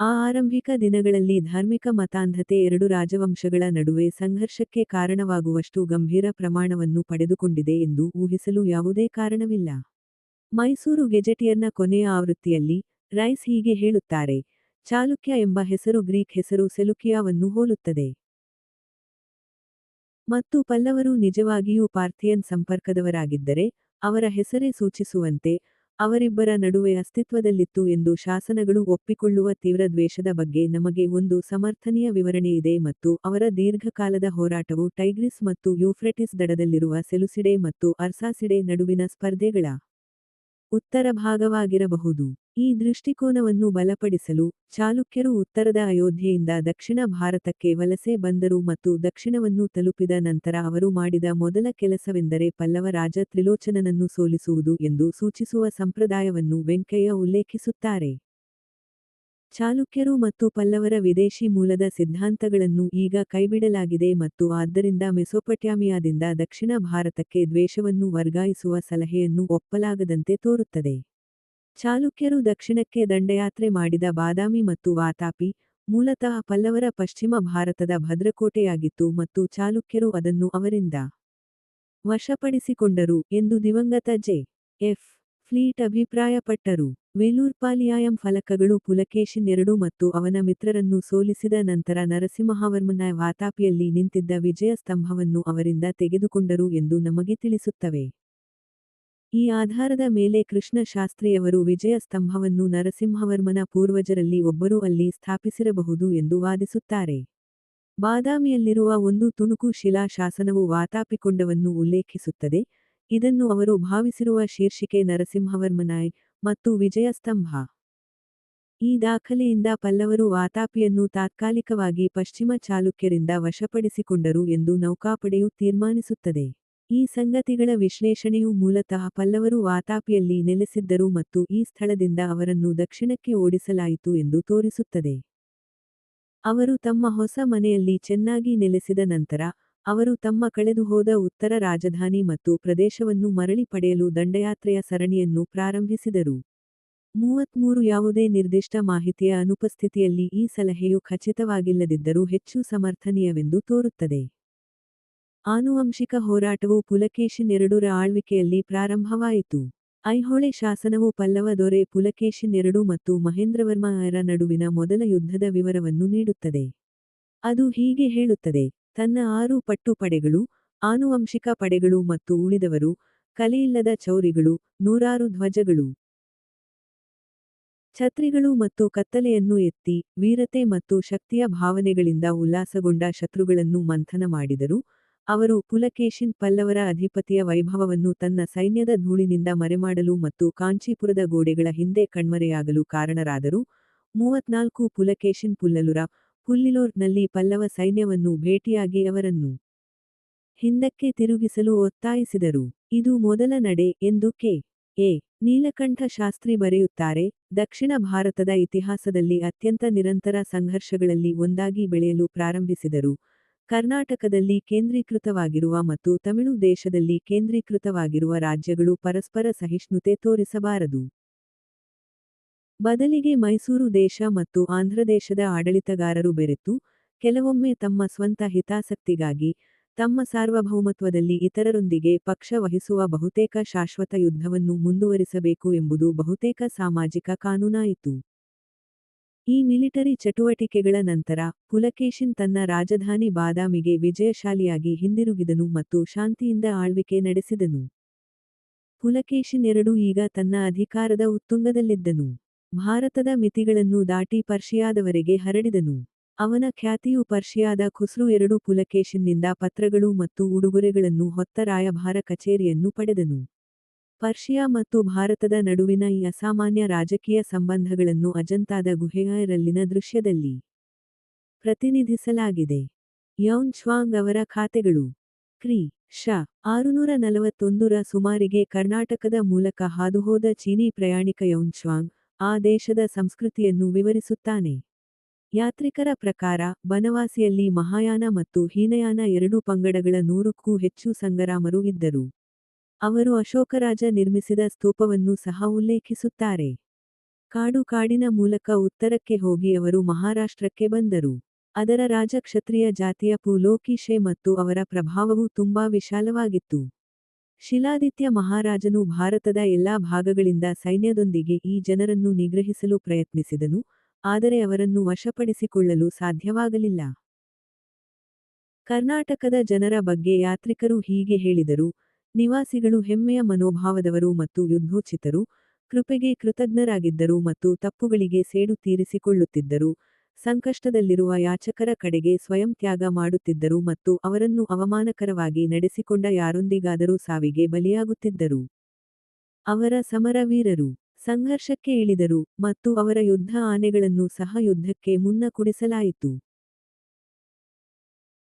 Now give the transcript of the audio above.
ಆ ಆರಂಭಿಕ ದಿನಗಳಲ್ಲಿ ಧಾರ್ಮಿಕ ಮತಾಂಧತೆ ಎರಡು ರಾಜವಂಶಗಳ ನಡುವೆ ಸಂಘರ್ಷಕ್ಕೆ ಕಾರಣವಾಗುವಷ್ಟು ಗಂಭೀರ ಪ್ರಮಾಣವನ್ನು ಪಡೆದುಕೊಂಡಿದೆ ಎಂದು ಊಹಿಸಲು ಯಾವುದೇ ಕಾರಣವಿಲ್ಲ. ಮೈಸೂರು ಗೆಜೆಟಿಯರ್ನ ಕೊನೆಯ ಆವೃತ್ತಿಯಲ್ಲಿ, ರೈಸ್ ಹೀಗೆ ಹೇಳುತ್ತಾರೆ, ಚಾಲುಕ್ಯ ಎಂಬ ಹೆಸರು ಗ್ರೀಕ್ ಹೆಸರು ಸೆಲುಕಿಯಾವನ್ನು ಹೋಲುತ್ತದೆ. ಮತ್ತು ಪಲ್ಲವರು ನಿಜವಾಗಿಯೂ ಪಾರ್ಥಿಯನ್ ಸಂಪರ್ಕದವರಾಗಿದ್ದರೆ, ಅವರ ಹೆಸರೇ ಸೂಚಿಸುವಂತೆ, ಅವರಿಬ್ಬರ ನಡುವೆ ಅಸ್ತಿತ್ವದಲ್ಲಿತ್ತು ಎಂದು ಶಾಸನಗಳು ಒಪ್ಪಿಕೊಳ್ಳುವ ತೀವ್ರ ದ್ವೇಷದ ಬಗ್ಗೆ ನಮಗೆ ಒಂದು ಸಮರ್ಥನೀಯ ವಿವರಣೆಯಿದೆ ಮತ್ತು ಅವರ ದೀರ್ಘಕಾಲದ ಹೋರಾಟವು ಟೈಗ್ರಿಸ್ ಮತ್ತು ಯೂಫ್ರೆಟಿಸ್ ದಡದಲ್ಲಿರುವ ಸೆಲುಸಿಡೆ ಮತ್ತು ಅರ್ಸಾಸಿಡೆ ನಡುವಿನ ಸ್ಪರ್ಧೆಗಳ ಉತ್ತರಭಾಗವಾಗಿರಬಹುದು. ಈ ದೃಷ್ಟಿಕೋನವನ್ನು ಬಲಪಡಿಸಲು, ಚಾಲುಕ್ಯರು ಉತ್ತರದ ಅಯೋಧ್ಯೆಯಿಂದ ದಕ್ಷಿಣ ಭಾರತಕ್ಕೆ ವಲಸೆ ಬಂದರು ಮತ್ತು ದಕ್ಷಿಣವನ್ನು ತಲುಪಿದ ನಂತರ ಅವರು ಮಾಡಿದ ಮೊದಲ ಕೆಲಸವೆಂದರೆ ಪಲ್ಲವ ರಾಜ ತ್ರಿಲೋಚನನನ್ನು ಸೋಲಿಸುವುದು ಎಂದು ಸೂಚಿಸುವ ಸಂಪ್ರದಾಯವನ್ನು ವೆಂಕಯ್ಯ ಉಲ್ಲೇಖಿಸುತ್ತಾರೆ. ಚಾಲುಕ್ಯರು ಮತ್ತು ಪಲ್ಲವರ ವಿದೇಶಿ ಮೂಲದ ಸಿದ್ಧಾಂತಗಳನ್ನು ಈಗ ಕೈಬಿಡಲಾಗಿದೆ ಮತ್ತು ಆದ್ದರಿಂದ ಮೆಸೊಪಟ್ಯಾಮಿಯಾದಿಂದ ದಕ್ಷಿಣ ಭಾರತಕ್ಕೆ ದ್ವೇಷವನ್ನು ವರ್ಗಾಯಿಸುವ ಸಲಹೆಯನ್ನು ಒಪ್ಪಲಾಗದಂತೆ ತೋರುತ್ತದೆ. ಚಾಲುಕ್ಯರು ದಕ್ಷಿಣಕ್ಕೆ ದಂಡಯಾತ್ರೆ ಮಾಡಿದ ಬಾದಾಮಿ ಮತ್ತು ವಾತಾಪಿ, ಮೂಲತಃ ಪಲ್ಲವರ ಪಶ್ಚಿಮ ಭಾರತದ ಭದ್ರಕೋಟೆಯಾಗಿತ್ತು ಮತ್ತು ಚಾಲುಕ್ಯರು ಅದನ್ನು ಅವರಿಂದ ವಶಪಡಿಸಿಕೊಂಡರು ಎಂದು ದಿವಂಗತ ಜೆ. ಎಫ್. ಫ್ಲೀಟ್ ಅಭಿಪ್ರಾಯಪಟ್ಟರು. ವೇಲೂರ್ಪಾಲಿಯಾಯಂ ಫಲಕಗಳು ಪುಲಕೇಶಿನ್ ಎರಡು ಮತ್ತು ಅವನ ಮಿತ್ರರನ್ನು ಸೋಲಿಸಿದ ನಂತರ ನರಸಿಂಹವರ್ಮನ ವಾತಾಪಿಯಲ್ಲಿ ನಿಂತಿದ್ದ ವಿಜಯ ಸ್ತಂಭವನ್ನು ಅವರಿಂದ ತೆಗೆದುಕೊಂಡರು ಎಂದು ನಮಗೆ ತಿಳಿಸುತ್ತವೆ. ಈ ಆಧಾರದ ಮೇಲೆ ಕೃಷ್ಣ ಶಾಸ್ತ್ರಿಯವರು ವಿಜಯ ಸ್ತಂಭವನ್ನು ನರಸಿಂಹವರ್ಮನ ಪೂರ್ವಜರಲ್ಲಿ ಒಬ್ಬರು ಅಲ್ಲಿ ಸ್ಥಾಪಿಸಿರಬಹುದು ಎಂದು ವಾದಿಸುತ್ತಾರೆ. ಬಾದಾಮಿಯಲ್ಲಿರುವ ಒಂದು ತುಣುಕು ಶಿಲಾ ಶಾಸನವು ವಾತಾಪಿಕೊಂಡವನ್ನು ಉಲ್ಲೇಖಿಸುತ್ತದೆ, ಇದನ್ನು ಅವರು ಭಾವಿಸಿರುವ ಶೀರ್ಷಿಕೆ ನರಸಿಂಹವರ್ಮನಾಯ್, ಮತ್ತು ವಿಜಯ ಸ್ತಂಭ. ಈ ದಾಖಲೆಯಿಂದ ಪಲ್ಲವರು ವಾತಾಪಿಯನ್ನು ತಾತ್ಕಾಲಿಕವಾಗಿ ಪಶ್ಚಿಮ ಚಾಲುಕ್ಯರಿಂದ ವಶಪಡಿಸಿಕೊಂಡರು ಎಂದು ನೌಕಾಪಡೆಯು ತೀರ್ಮಾನಿಸುತ್ತದೆ. ಈ ಸಂಗತಿಗಳ ವಿಶ್ಲೇಷಣೆಯು ಮೂಲತಃ ಪಲ್ಲವರು ವಾತಾಪಿಯಲ್ಲಿ ನೆಲೆಸಿದ್ದರು ಮತ್ತು ಈ ಸ್ಥಳದಿಂದ ಅವರನ್ನು ದಕ್ಷಿಣಕ್ಕೆ ಓಡಿಸಲಾಯಿತು ಎಂದು ತೋರಿಸುತ್ತದೆ. ಅವರು ತಮ್ಮ ಹೊಸ ಮನೆಯಲ್ಲಿ ಚೆನ್ನಾಗಿ ನೆಲೆಸಿದ ನಂತರ, ಅವರು ತಮ್ಮ ಕಳೆದುಹೋದ ಉತ್ತರ ರಾಜಧಾನಿ ಮತ್ತು ಪ್ರದೇಶವನ್ನು ಮರಳಿ ಪಡೆಯಲು ದಂಡಯಾತ್ರೆಯ ಸರಣಿಯನ್ನು ಪ್ರಾರಂಭಿಸಿದರು. ಮೂವತ್ಮೂರು ಯಾವುದೇ ನಿರ್ದಿಷ್ಟ ಮಾಹಿತಿಯ ಅನುಪಸ್ಥಿತಿಯಲ್ಲಿ ಈ ಸಲಹೆಯು ಖಚಿತವಾಗಿಲ್ಲದಿದ್ದರೂ ಹೆಚ್ಚು ಸಮರ್ಥನೀಯವೆಂದು ತೋರುತ್ತದೆ. ಆನುವಂಶಿಕ ಹೋರಾಟವು ಪುಲಕೇಶಿನ್ ಎರಡುರ ಆಳ್ವಿಕೆಯಲ್ಲಿ ಪ್ರಾರಂಭವಾಯಿತು. ಐಹೊಳೆ ಶಾಸನವು ಪಲ್ಲವ ದೊರೆ ಪುಲಕೇಶಿನ್ ಎರಡು ಮತ್ತು ಮಹೇಂದ್ರವರ್ಮ ರ ನಡುವಿನ ಮೊದಲ ಯುದ್ಧದ ವಿವರವನ್ನು ನೀಡುತ್ತದೆ. ಅದು ಹೀಗೆ ಹೇಳುತ್ತದೆ, ತನ್ನ ಆರು ಪಟ್ಟು ಪಡೆಗಳು, ಆನುವಂಶಿಕ ಪಡೆಗಳು ಮತ್ತು ಉಳಿದವರು, ಕಲೆಯಿಲ್ಲದ ಚೌರಿಗಳು, ನೂರಾರು ಧ್ವಜಗಳು, ಛತ್ರಿಗಳು ಮತ್ತು ಕತ್ತಲೆಯನ್ನು ಎತ್ತಿ, ವೀರತೆ ಮತ್ತು ಶಕ್ತಿಯ ಭಾವನೆಗಳಿಂದ ಉಲ್ಲಾಸಗೊಂಡ ಶತ್ರುಗಳನ್ನು ಮಂಥನ ಮಾಡಿದರು, ಅವರು ಪುಲಕೇಶಿನ್ ಪಲ್ಲವರ ಅಧಿಪತಿಯ ವೈಭವವನ್ನು ತನ್ನ ಸೈನ್ಯದ ಧೂಳಿನಿಂದ ಮರೆಮಾಡಲು ಮತ್ತು ಕಾಂಚೀಪುರದ ಗೋಡೆಗಳ ಹಿಂದೆ ಕಣ್ಮರೆಯಾಗಲು ಕಾರಣರಾದರು. ಮೂವತ್ನಾಲ್ಕು ಪುಲಕೇಶಿನ್ ಪುಲ್ಲಲುರ, ಪುಲ್ಲಿಲೋರ್ನಲ್ಲಿ ಪಲ್ಲವ ಸೈನ್ಯವನ್ನು ಭೇಟಿಯಾಗಿ ಅವರನ್ನು ಹಿಂದಕ್ಕೆ ತಿರುಗಿಸಲು ಒತ್ತಾಯಿಸಿದರು. ಇದು ಮೊದಲ ನಡೆ ಎಂದು ಕೆ. ಎ. ನೀಲಕಂಠ ಶಾಸ್ತ್ರಿ ಬರೆಯುತ್ತಾರೆ, ದಕ್ಷಿಣ ಭಾರತದ ಇತಿಹಾಸದಲ್ಲಿ ಅತ್ಯಂತ ನಿರಂತರ ಸಂಘರ್ಷಗಳಲ್ಲಿ ಒಂದಾಗಿ ಬೆಳೆಯಲು ಪ್ರಾರಂಭಿಸಿದರು, ಕರ್ನಾಟಕದಲ್ಲಿ ಕೇಂದ್ರೀಕೃತವಾಗಿರುವ ಮತ್ತು ತಮಿಳು ದೇಶದಲ್ಲಿ ಕೇಂದ್ರೀಕೃತವಾಗಿರುವ ರಾಜ್ಯಗಳು ಪರಸ್ಪರ ಸಹಿಷ್ಣುತೆ ತೋರಿಸಬಾರದು. ಬದಲಿಗೆ ಮೈಸೂರು ದೇಶ ಮತ್ತು ಆಂಧ್ರದೇಶದ ಆಡಳಿತಗಾರರು ಬೆರೆತು, ಕೆಲವೊಮ್ಮೆ ತಮ್ಮ ಸ್ವಂತ ಹಿತಾಸಕ್ತಿಗಾಗಿ, ತಮ್ಮ ಸಾರ್ವಭೌಮತ್ವದಲ್ಲಿ ಇತರರೊಂದಿಗೆ ಪಕ್ಷ ವಹಿಸುವ ಬಹುತೇಕ ಶಾಶ್ವತ ಯುದ್ಧವನ್ನು ಮುಂದುವರಿಸಬೇಕು ಎಂಬುದು ಬಹುತೇಕ ಸಾಮಾಜಿಕ ಕಾನೂನಾಯಿತು. ಈ ಮಿಲಿಟರಿ ಚಟುವಟಿಕೆಗಳ ನಂತರ, ಪುಲಕೇಶಿನ್ ತನ್ನ ರಾಜಧಾನಿ ಬಾದಾಮಿಗೆ ವಿಜಯಶಾಲಿಯಾಗಿ ಹಿಂದಿರುಗಿದನು ಮತ್ತು ಶಾಂತಿಯಿಂದ ಆಳ್ವಿಕೆ ನಡೆಸಿದನು. ಪುಲಕೇಶಿನ್ ಎರಡು ಈಗ ತನ್ನ ಅಧಿಕಾರದ ಉತ್ತುಂಗದಲ್ಲಿದ್ದನು. ಭಾರತದ ಮಿತಿಗಳನ್ನು ದಾಟಿ ಪರ್ಷಿಯಾದವರೆಗೆ ಹರಡಿದನು. ಅವನ ಖ್ಯಾತಿಯು ಪರ್ಷಿಯಾದ ಖುಸ್ರು ಎರಡು ಪುಲಕೇಶಿನ್ನಿಂದ ಪತ್ರಗಳು ಮತ್ತು ಉಡುಗೊರೆಗಳನ್ನು ಹೊತ್ತ ರಾಯಭಾರ ಕಚೇರಿಯನ್ನು ಪಡೆದನು. ಪರ್ಷಿಯಾ ಮತ್ತು ಭಾರತದ ನಡುವಿನ ಈ ಅಸಾಮಾನ್ಯ ರಾಜಕೀಯ ಸಂಬಂಧಗಳನ್ನು ಅಜಂತಾದ ಗುಹೆಯರಲ್ಲಿನ ದೃಶ್ಯದಲ್ಲಿ ಪ್ರತಿನಿಧಿಸಲಾಗಿದೆ. ಯೌನ್ ಶ್ವಾಂಗ್ ಅವರ ಖಾತೆಗಳು. ಕ್ರಿ. ಶ. ಆರುನೂರ ನಲವತ್ತೊಂದರ ಸುಮಾರಿಗೆ ಕರ್ನಾಟಕದ ಮೂಲಕ ಹಾದುಹೋದ ಚೀನೀ ಪ್ರಯಾಣಿಕ ಯೌನ್ ಶ್ವಾಂಗ್, ಆ ದೇಶದ ಸಂಸ್ಕೃತಿಯನ್ನು ವಿವರಿಸುತ್ತಾನೆ. ಯಾತ್ರಿಕರ ಪ್ರಕಾರ, ಬನವಾಸಿಯಲ್ಲಿ ಮಹಾಯಾನ ಮತ್ತು ಹೀನಯಾನ ಎರಡೂ ಪಂಗಡಗಳ ನೂರಕ್ಕೂ ಹೆಚ್ಚು ಸಂಗರಾಮರು ಇದ್ದರು. ಅವರು ಅಶೋಕರಾಜ ನಿರ್ಮಿಸಿದ ಸ್ತೂಪವನ್ನು ಸಹ ಉಲ್ಲೇಖಿಸುತ್ತಾರೆ. ಕಾಡು ಕಾಡಿನ ಮೂಲಕ ಉತ್ತರಕ್ಕೆ ಹೋಗಿ ಅವರು ಮಹಾರಾಷ್ಟ್ರಕ್ಕೆ ಬಂದರು. ಅದರ ರಾಜ ಕ್ಷತ್ರಿಯ ಜಾತಿಯ ಪುಲೋಕಿಶೆ ಮತ್ತು ಅವರ ಪ್ರಭಾವವು ತುಂಬಾ ವಿಶಾಲವಾಗಿತ್ತು. ಶಿಲಾದಿತ್ಯ ಮಹಾರಾಜನು ಭಾರತದ ಎಲ್ಲಾ ಭಾಗಗಳಿಂದ ಸೈನ್ಯದೊಂದಿಗೆ ಈ ಜನರನ್ನು ನಿಗ್ರಹಿಸಲು ಪ್ರಯತ್ನಿಸಿದನು, ಆದರೆ ಅವರನ್ನು ವಶಪಡಿಸಿಕೊಳ್ಳಲು ಸಾಧ್ಯವಾಗಲಿಲ್ಲ. ಕರ್ನಾಟಕದ ಜನರ ಬಗ್ಗೆ ಯಾತ್ರಿಕರು ಹೀಗೆ ಹೇಳಿದರು, ನಿವಾಸಿಗಳು ಹೆಮ್ಮೆಯ ಮನೋಭಾವದವರು ಮತ್ತು ಯುದ್ಧೋಚಿತರು, ಕೃಪೆಗೆ ಕೃತಜ್ಞರಾಗಿದ್ದರು ಮತ್ತು ತಪ್ಪುಗಳಿಗೆ ಸೇಡು ತೀರಿಸಿಕೊಳ್ಳುತ್ತಿದ್ದರು, ಸಂಕಷ್ಟದಲ್ಲಿರುವ ಯಾಚಕರ ಕಡೆಗೆ ಸ್ವಯಂ ತ್ಯಾಗ ಮಾಡುತ್ತಿದ್ದರು ಮತ್ತು ಅವರನ್ನು ಅವಮಾನಕರವಾಗಿ ನಡೆಸಿಕೊಂಡ ಯಾರೊಂದಿಗಾದರೂ ಸಾವಿಗೆ ಬಲಿಯಾಗುತ್ತಿದ್ದರು. ಅವರ ಸಮರವೀರರು ಸಂಘರ್ಷಕ್ಕೆ ಇಳಿದರು, ಮತ್ತು ಅವರ ಯುದ್ಧ ಆನೆಗಳನ್ನು ಸಹ ಯುದ್ಧಕ್ಕೆ ಮುನ್ನ ಕುಡಿಸಲಾಯಿತು.